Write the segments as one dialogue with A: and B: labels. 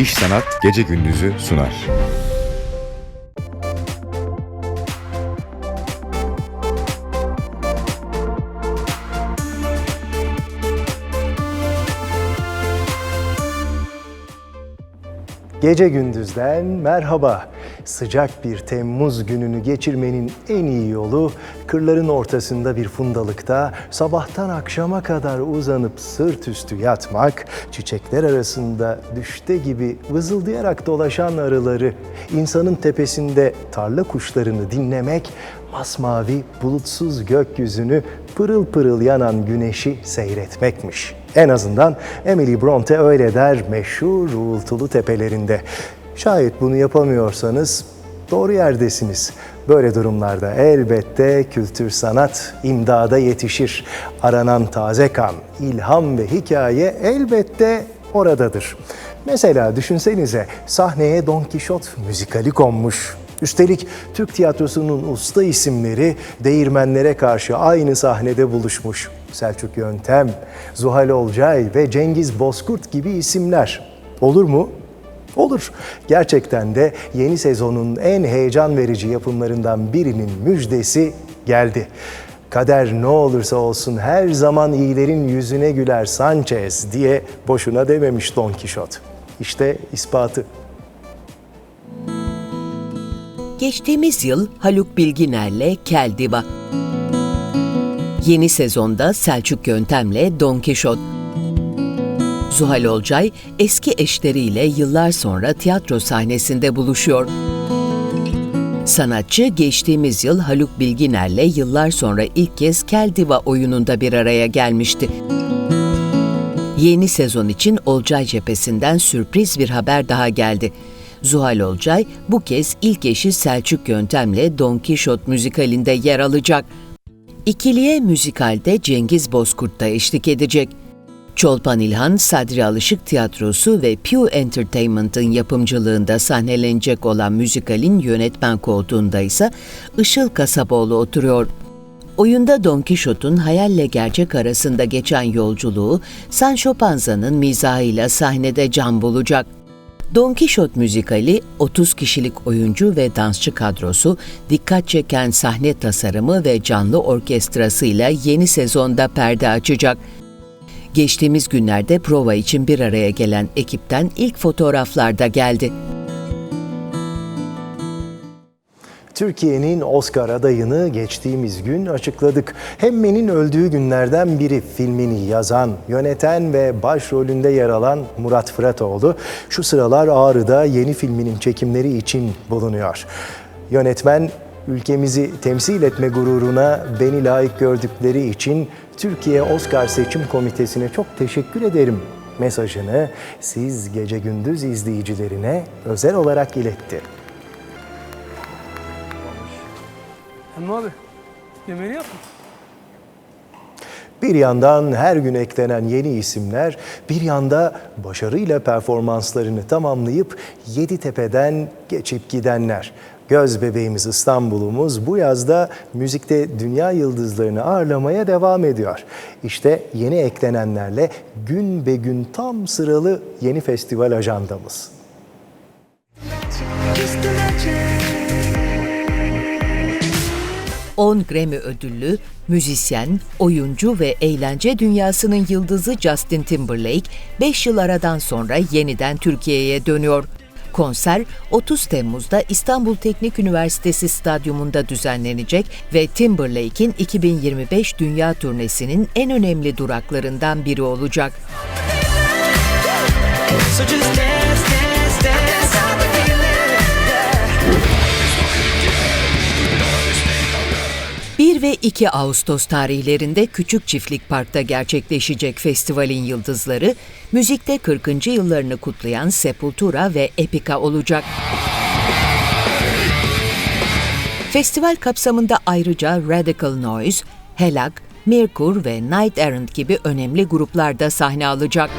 A: İş Sanat Gece Gündüz'ü sunar.
B: Gece gündüzden merhaba. Sıcak bir Temmuz gününü geçirmenin en iyi yolu kırların ortasında bir fundalıkta sabahtan akşama kadar uzanıp sırt üstü yatmak, çiçekler arasında düşte gibi vızıldayarak dolaşan arıları, insanın tepesinde tarla kuşlarını dinlemek, masmavi bulutsuz gökyüzünü pırıl pırıl yanan güneşi seyretmekmiş. En azından Emily Bronte öyle der meşhur uğultulu tepelerinde. Şayet bunu yapamıyorsanız doğru yerdesiniz. Böyle durumlarda elbette kültür sanat imdada yetişir. Aranan taze kan, ilham ve hikaye elbette oradadır. Mesela düşünsenize sahneye Don Quixote müzikali konmuş. Üstelik Türk tiyatrosunun usta isimleri değirmenlere karşı aynı sahnede buluşmuş. Selçuk Yöntem, Zuhal Olcay ve Cengiz Bozkurt gibi isimler. Olur mu? Olur. Gerçekten de yeni sezonun en heyecan verici yapımlarından birinin müjdesi geldi. Kader ne olursa olsun her zaman iyilerin yüzüne güler Sanchez diye boşuna dememiş Don Quixote. İşte ispatı.
C: Geçtiğimiz yıl Haluk Bilginer'le Kel Diva. Yeni sezonda Selçuk Yöntem'le Don Kişot. Zuhal Olcay eski eşleriyle yıllar sonra tiyatro sahnesinde buluşuyor. Sanatçı geçtiğimiz yıl Haluk Bilginer'le yıllar sonra ilk kez Kel Diva oyununda bir araya gelmişti. Yeni sezon için Olcay cephesinden sürpriz bir haber daha geldi. Zuhal Olcay bu kez ilk eşi Selçuk Yöntem'le Don Quixote müzikalinde yer alacak. İkiliye müzikalde Cengiz Bozkurt da eşlik edecek. Çolpan İlhan, Sadri Alışık Tiyatrosu ve Pew Entertainment'ın yapımcılığında sahnelenecek olan müzikalin yönetmen koltuğunda ise Işıl Kasaboğlu oturuyor. Oyunda Don Quixote'un hayalle gerçek arasında geçen yolculuğu Sancho Panza'nın mizahıyla sahnede can bulacak. Don Quixote müzikali 30 kişilik oyuncu ve dansçı kadrosu, dikkat çeken sahne tasarımı ve canlı orkestrasıyla yeni sezonda perde açacak. Geçtiğimiz günlerde prova için bir araya gelen ekipten ilk fotoğraflar da geldi.
B: Türkiye'nin Oscar adayını geçtiğimiz gün açıkladık. Hemmen'in öldüğü günlerden biri filmini yazan, yöneten ve başrolünde yer alan Murat Fıratoğlu şu sıralar Ağrı'da yeni filminin çekimleri için bulunuyor. Yönetmen ülkemizi temsil etme gururuna beni layık gördükleri için Türkiye Oscar Seçim Komitesi'ne çok teşekkür ederim mesajını siz gece gündüz izleyicilerine özel olarak iletti.
D: Emre abi yemeğini yapma.
B: Bir yandan her gün eklenen yeni isimler, bir yanda başarıyla performanslarını tamamlayıp Yeditepe'den geçip gidenler. Göz bebeğimiz İstanbul'umuz bu yazda müzikte dünya yıldızlarını ağırlamaya devam ediyor. İşte yeni eklenenlerle gün be gün tam sıralı yeni festival ajandamız.
C: 10 Grammy ödüllü, müzisyen, oyuncu ve eğlence dünyasının yıldızı Justin Timberlake 5 yıl aradan sonra yeniden Türkiye'ye dönüyor. Konser 30 Temmuz'da İstanbul Teknik Üniversitesi Stadyumunda düzenlenecek ve Timberlake'in 2025 dünya turnesinin en önemli duraklarından biri olacak.
E: So just dance, dance,
C: 1 ve 2 Ağustos tarihlerinde Küçük Çiftlik Park'ta gerçekleşecek festivalin yıldızları, müzikte 40. yıllarını kutlayan Sepultura ve Epica olacak. Festival kapsamında ayrıca Radical Noise, Helak, Merkur ve Night Errant gibi önemli gruplar da sahne alacak.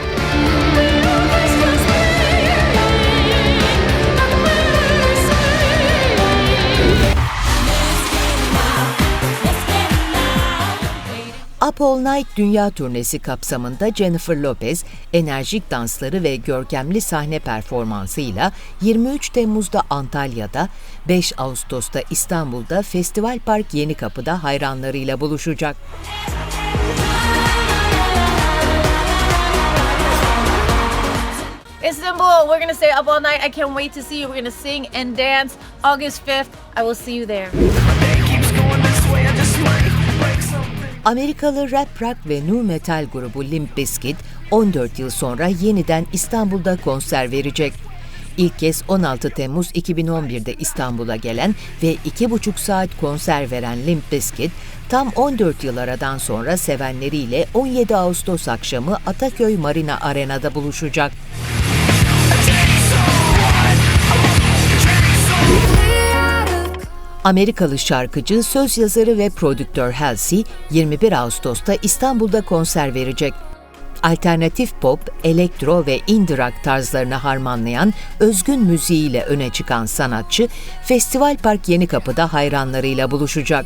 C: All Night dünya turnesi kapsamında Jennifer Lopez, enerjik dansları ve görkemli sahne performansıyla 23 Temmuz'da Antalya'da, 5 Ağustos'ta İstanbul'da Festival Park Yenikapı'da hayranlarıyla buluşacak.
F: Istanbul, we're gonna stay up all night. I can't wait to see you. We're gonna sing and dance. August 5th, I will see you there.
C: Amerikalı rap rock ve nu metal grubu Limp Bizkit 14 yıl sonra yeniden İstanbul'da konser verecek. İlk kez 16 Temmuz 2011'de İstanbul'a gelen ve 2,5 saat konser veren Limp Bizkit, tam 14 yıl aradan sonra sevenleriyle 17 Ağustos akşamı Ataköy Marina Arena'da buluşacak. Amerikalı şarkıcı, söz yazarı ve prodüktör Halsey 21 Ağustos'ta İstanbul'da konser verecek. Alternatif pop, elektro ve indie rock tarzlarını harmanlayan özgün müziğiyle öne çıkan sanatçı, Festival Park Yenikapı'da hayranlarıyla buluşacak.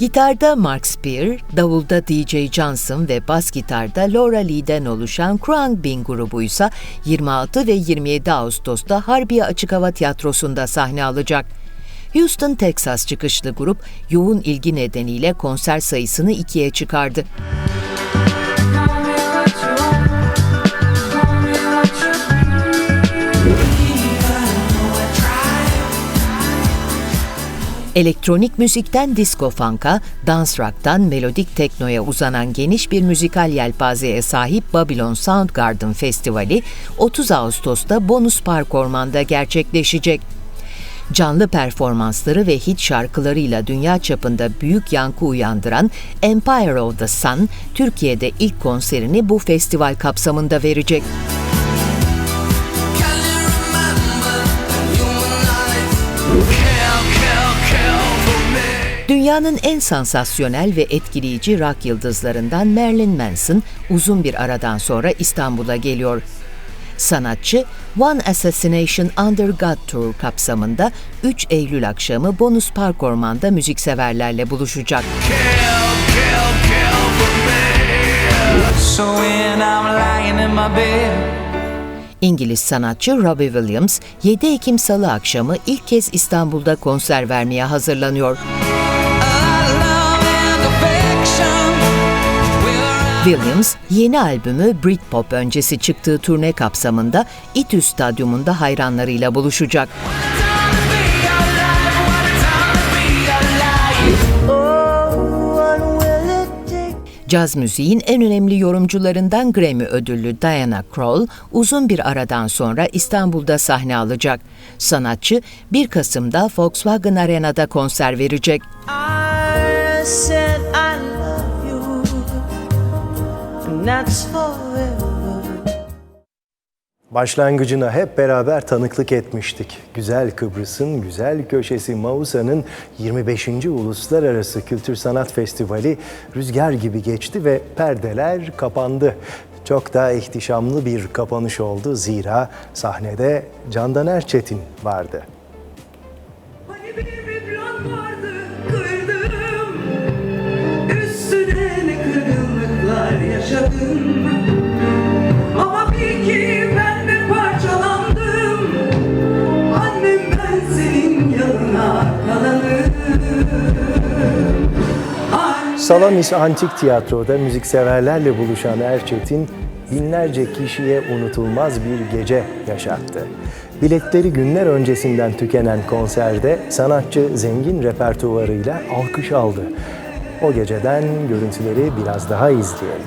C: Gitarda Mark Spear, davulda DJ Johnson ve bas gitarda Laura Lee'den oluşan Krang Bing grubu ise 26 ve 27 Ağustos'ta Harbiye Açık Hava Tiyatrosu'nda sahne alacak. Houston, Texas çıkışlı grup yoğun ilgi nedeniyle konser sayısını ikiye çıkardı. Elektronik müzikten disco funk'a, dance rock'tan melodik teknoya uzanan geniş bir müzikal yelpazeye sahip Babylon Soundgarden Festivali 30 Ağustos'ta Bonus Park Orman'da gerçekleşecek. Canlı performansları ve hit şarkılarıyla dünya çapında büyük yankı uyandıran Empire of the Sun, Türkiye'de ilk konserini bu festival kapsamında verecek. Dünyanın en sansasyonel ve etkileyici rock yıldızlarından Marilyn Manson uzun bir aradan sonra İstanbul'a geliyor. Sanatçı One Assassination Under God Tour kapsamında 3 Eylül akşamı Bonus Park Orman'da müzikseverlerle buluşacak.
E: So lying in my bed,
C: İngiliz sanatçı Robbie Williams 7 Ekim Salı akşamı ilk kez İstanbul'da konser vermeye hazırlanıyor. Williams, yeni albümü Britpop öncesi çıktığı turne kapsamında İTÜ Stadyumunda hayranlarıyla buluşacak. Caz müziğin en önemli yorumcularından Grammy ödüllü Diana Krall uzun bir aradan sonra İstanbul'da sahne alacak. Sanatçı 1 Kasım'da Volkswagen Arena'da konser verecek.
G: I said I and that's forever.
B: Başlangıcına hep beraber tanıklık etmiştik. Güzel Kıbrıs'ın güzel köşesi Mausa'nın 25. Uluslararası Kültür Sanat Festivali rüzgar gibi geçti ve perdeler kapandı. Çok da ihtişamlı bir kapanış oldu zira sahnede Candan Erçetin vardı.
H: Hani yaşadım Ama bil ki ben de parçalandım Annem ben senin yanına kalanım
B: Salamis Antik Tiyatro'da müzikseverlerle buluşan Erçetin binlerce kişiye unutulmaz bir gece yaşattı. Biletleri günler öncesinden tükenen konserde sanatçı zengin repertuarıyla alkış aldı. O geceden görüntüleri biraz daha izleyelim.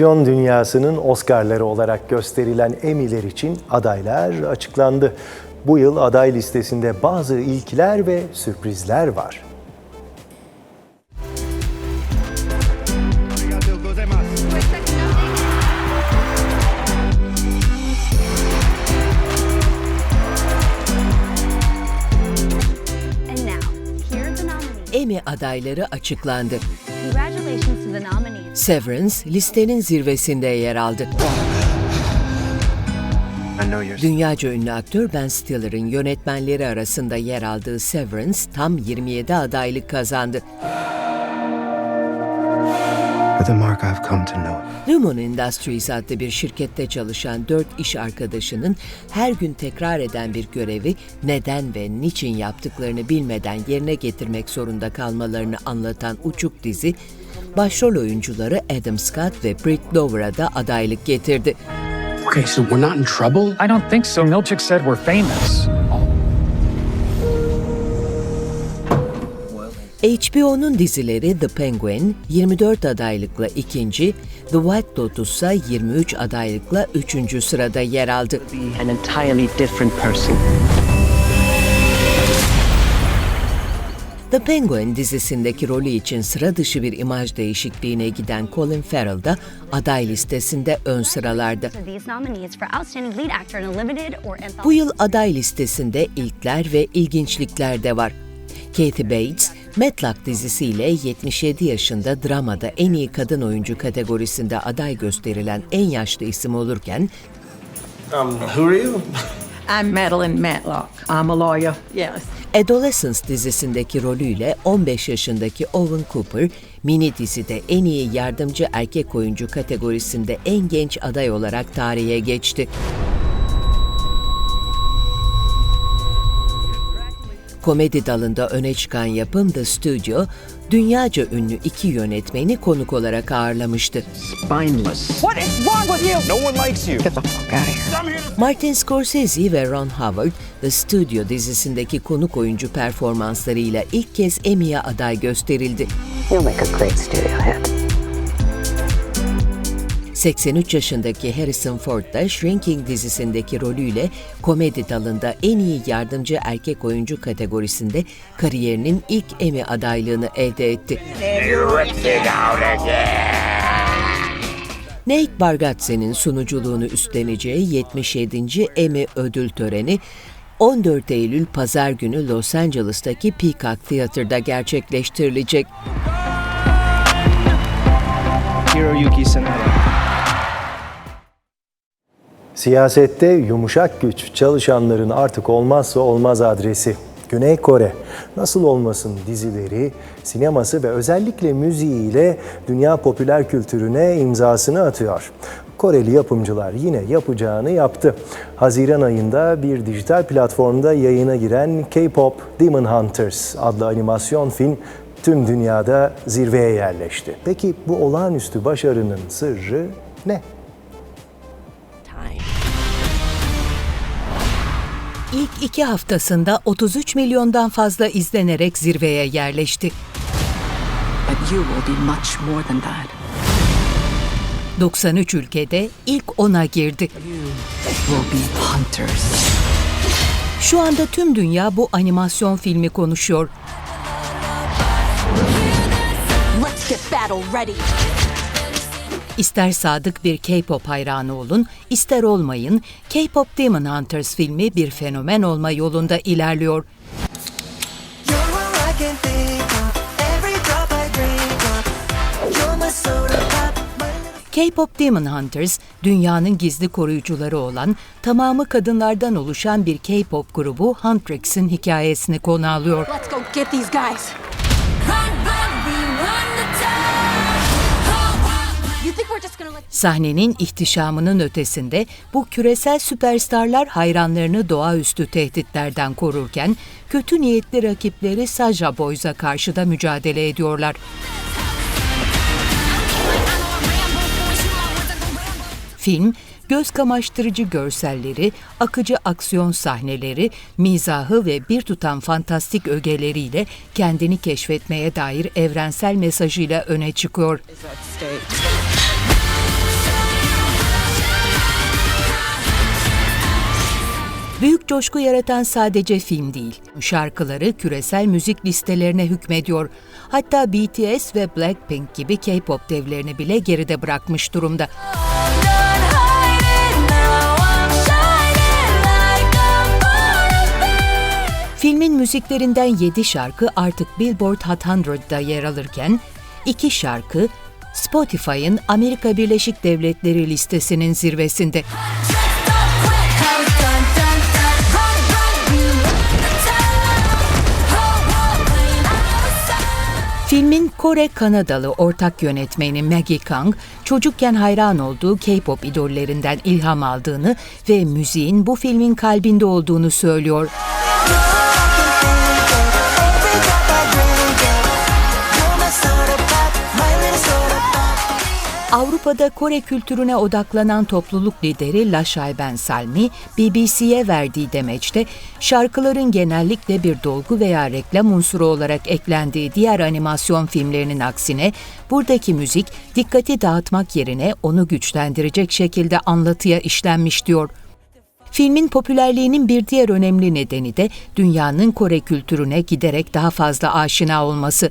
B: Televizyon dünyasının Oscar'ları olarak gösterilen Emmy'ler için adaylar açıklandı. Bu yıl aday listesinde bazı ilkler ve sürprizler var.
C: Emmy adayları açıklandı.
I: Congratulations to the nominees.
C: Severance listenin zirvesinde yer aldı. Dünyaca ünlü aktör Ben Stiller'ın yönetmenleri arasında yer aldığı Severance tam 27 adaylık kazandı. Lumon Industries adlı bir şirkette çalışan dört iş arkadaşının her gün tekrar eden bir görevi neden ve niçin yaptıklarını bilmeden yerine getirmek zorunda kalmalarını anlatan uçuk dizi, başrol oyuncuları Adam Scott ve Britt Lower'a da adaylık getirdi.
J: Okay, so we're not in trouble?
K: I don't think so. Milchick said we're famous.
C: HBO'nun dizileri The Penguin 24 adaylıkla ikinci, The White Lotus ise 23 adaylıkla üçüncü sırada yer aldı.
H: An entirely different person.
C: The Penguin dizisindeki rolü için sıra dışı bir imaj değişikliğine giden Colin Farrell da aday listesinde ön sıralarda. Bu yıl aday listesinde ilkler ve ilginçlikler de var. Kathy Bates, Matlock dizisiyle 77 yaşında dramada en iyi kadın oyuncu kategorisinde aday gösterilen en yaşlı isim olurken,
H: I'm Madeline Matlock. I'm a lawyer. Yes.
C: Adolescence dizisindeki rolüyle 15 yaşındaki Owen Cooper, mini dizide en iyi yardımcı erkek oyuncu kategorisinde en genç aday olarak tarihe geçti. Komedi dalında öne çıkan yapım The Studio, dünyaca ünlü iki yönetmeni konuk olarak ağırlamıştı.
H: Spineless.
K: What is wrong with you? No one likes you.
H: Get the fuck out of here.
C: Martin Scorsese ve Ron Howard, The Studio dizisindeki konuk oyuncu performanslarıyla ilk kez Emmy'ye aday gösterildi.
H: You'll make a great studio head.
C: 83 yaşındaki Harrison Ford da Shrinking dizisindeki rolüyle komedi dalında en iyi yardımcı erkek oyuncu kategorisinde kariyerinin ilk Emmy adaylığını elde etti. Nate Bargatze'nin sunuculuğunu üstleneceği 77. Emmy ödül töreni 14 Eylül Pazar günü Los Angeles'taki Peacock Theater'da gerçekleştirilecek.
K: Hiroyuki Sanada.
B: Siyasette yumuşak güç çalışanların artık olmazsa olmaz adresi. Güney Kore nasıl olmasın dizileri, sineması ve özellikle müziğiyle dünya popüler kültürüne imzasını atıyor. Koreli yapımcılar yine yapacağını yaptı. Haziran ayında bir dijital platformda yayına giren K-pop Demon Hunters adlı animasyon film tüm dünyada zirveye yerleşti. Peki bu olağanüstü başarının sırrı ne?
C: İlk iki haftasında 33 milyondan fazla izlenerek zirveye yerleşti.
H: But you will be much more than that.
C: 93 ülkede ilk 10'a girdi. Şu anda tüm dünya bu animasyon filmi konuşuyor.
I: Let's get battle ready.
C: İster sadık bir K-pop hayranı olun, ister olmayın, K-pop Demon Hunters filmi bir fenomen olma yolunda ilerliyor. K-pop Demon Hunters, dünyanın gizli koruyucuları olan, tamamı kadınlardan oluşan bir K-pop grubu Huntrix'in hikayesini konu alıyor.
I: Let's go get these guys.
C: Sahnenin ihtişamının ötesinde bu küresel süperstarlar hayranlarını doğaüstü tehditlerden korurken kötü niyetli rakipleri Saja Boys'a karşı da mücadele ediyorlar. Film, göz kamaştırıcı görselleri, akıcı aksiyon sahneleri, mizahı ve bir tutam fantastik ögeleriyle kendini keşfetmeye dair evrensel mesajıyla öne çıkıyor. Büyük coşku yaratan sadece film değil, şarkıları küresel müzik listelerine hükmediyor. Hatta BTS ve Blackpink gibi K-pop devlerini bile geride bırakmış durumda. Filmin müziklerinden 7 şarkı artık Billboard Hot 100'da yer alırken, iki şarkı Spotify'ın Amerika Birleşik Devletleri listesinin zirvesinde. Filmin Kore-Kanadalı ortak yönetmeni Maggie Kang, çocukken hayran olduğu K-pop idollerinden ilham aldığını ve müziğin bu filmin kalbinde olduğunu söylüyor. Avrupa'da Kore kültürüne odaklanan topluluk lideri Laşay Ben Salmi, BBC'ye verdiği demeçte şarkıların genellikle bir dolgu veya reklam unsuru olarak eklendiği diğer animasyon filmlerinin aksine buradaki müzik dikkati dağıtmak yerine onu güçlendirecek şekilde anlatıya işlenmiş diyor. Filmin popülerliğinin bir diğer önemli nedeni de dünyanın Kore kültürüne giderek daha fazla aşina olması.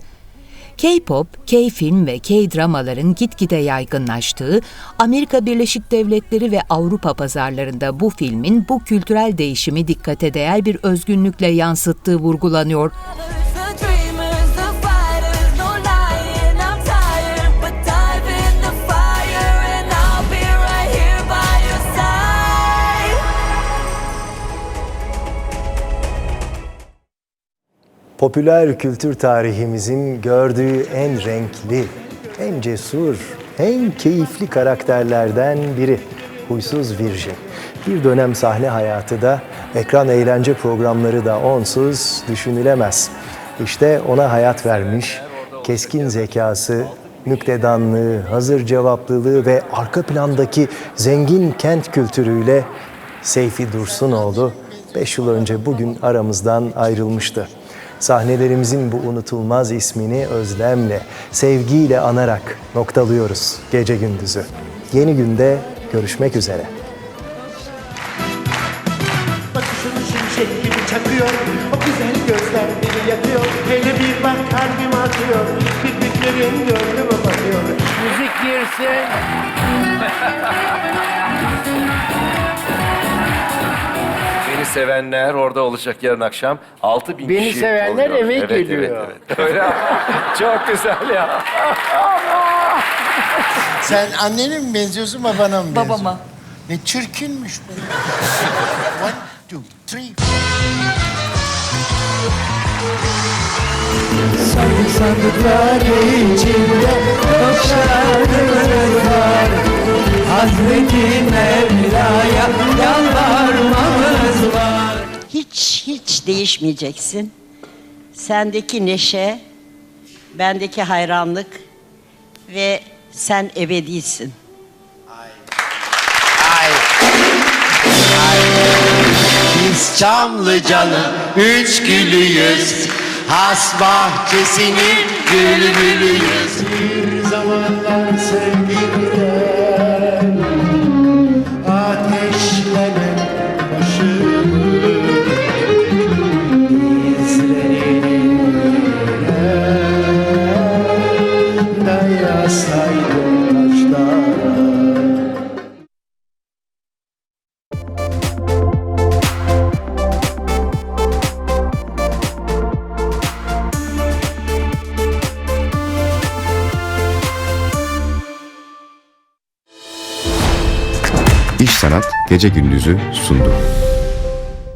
C: K-pop, K-film ve K-dramaların gitgide yaygınlaştığı, Amerika Birleşik Devletleri ve Avrupa pazarlarında bu filmin bu kültürel değişimi dikkate değer bir özgünlükle yansıttığı vurgulanıyor.
B: Popüler kültür tarihimizin gördüğü en renkli, en cesur, en keyifli karakterlerden biri Huysuz Virjin. Bir dönem sahne hayatı da, ekran eğlence programları da onsuz düşünülemez. İşte ona hayat vermiş, keskin zekası, nüktedanlığı, hazır cevaplılığı ve arka plandaki zengin kent kültürüyle Seyfi Dursunoğlu 5 yıl önce bugün aramızdan ayrılmıştı. Sahnelerimizin bu unutulmaz ismini özlemle, sevgiyle anarak noktalıyoruz gece gündüzü. Yeni günde görüşmek üzere.
L: Bakışın şimşek gibi çakıyor O güzel gözler beni yakıyor Hele bir bak kalbim atıyor Kirpiklerin gönlüme bakıyor Müzik girsin
M: sevenler orada olacak yarın akşam. 6000 bin
L: Beni
M: kişi
L: sevenler
M: oluyor.
L: eve
M: evet,
L: geliyor.
M: Evet, evet. Öyle. Çok güzel ya.
L: Sen annene mi benziyorsun babana mı benziyorsun?
H: Babama.
L: Ne çirkinmiş bu. One, two, three. Sandıklar içinde var. Hazreti Mevla'ya yalvarmamız var.
N: Hiç hiç değişmeyeceksin. Sendeki neşe, bendeki hayranlık ve sen ebedisin.
L: Biz Çamlıca'nın üç gülüyüz. Has bahçesinin bülbülüyüz. Bir zamanlar
A: Gece Gündüzü sundu.